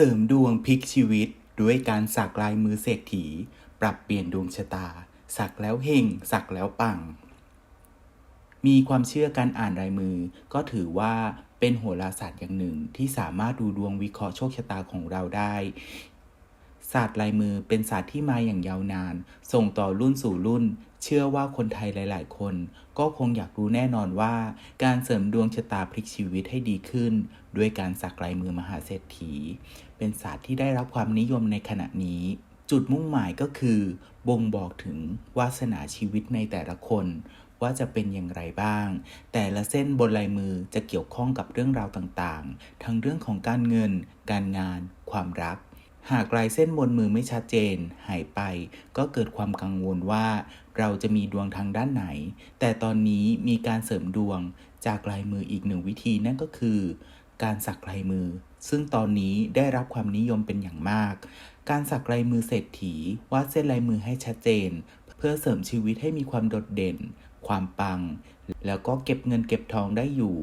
เสริมดวงพลิกชีวิตด้วยการสักลายมือเศรษฐี ปรับเปลี่ยนดวงชะตา สักแล้วเฮงสักแล้วปัง มีความเชื่อการอ่านลายมือ ก็ถือว่าเป็นโหราศาสตร์อย่างหนึ่งที่สามารถดูดวงวิเคราะห์โชคชะตาของเราได้ ศาสตร์ลายมือเป็นศาสตร์ที่มาอย่างยาวนาน ส่งต่อรุ่นสู่รุ่น เชื่อว่าคนไทยหลาย ๆ คน ก็คงอยากรู้แน่นอนว่า การเสริมดวงชะตาพลิกชีวิตให้ดีขึ้น ด้วยการสักลายมือมหาเศรษฐี เป็นศาสตร์ที่ได้รับความนิยมในขณะนี้ จุดมุ่งหมายก็คือ บ่งบอกถึงวาสนาชีวิตในแต่ละคน ว่าจะเป็นอย่างไรบ้าง แต่ละเส้นบนลายมือจะเกี่ยวข้องกับเรื่องราวต่าง ๆ ทั้งเรื่องของการเงิน การงาน ความรัก หากลายเส้นบนมือไม่ชัดเจน หายไป ก็เกิดความกังวลว่า เราจะมีดวงทางด้านไหน แต่ตอนนี้มีการเสริมดวงจากลายมืออีกหนึ่งวิธีนั่นก็คือ การสักลายมือ ซึ่งตอนนี้ได้รับความนิยมเป็นอย่างมาก การสักลายมือเศรษฐีวาดเส้นลายมือให้ชัดเจน เพื่อเสริมชีวิตให้มีความโดดเด่น ความปัง แล้วก็เก็บเงินเก็บทองได้อยู่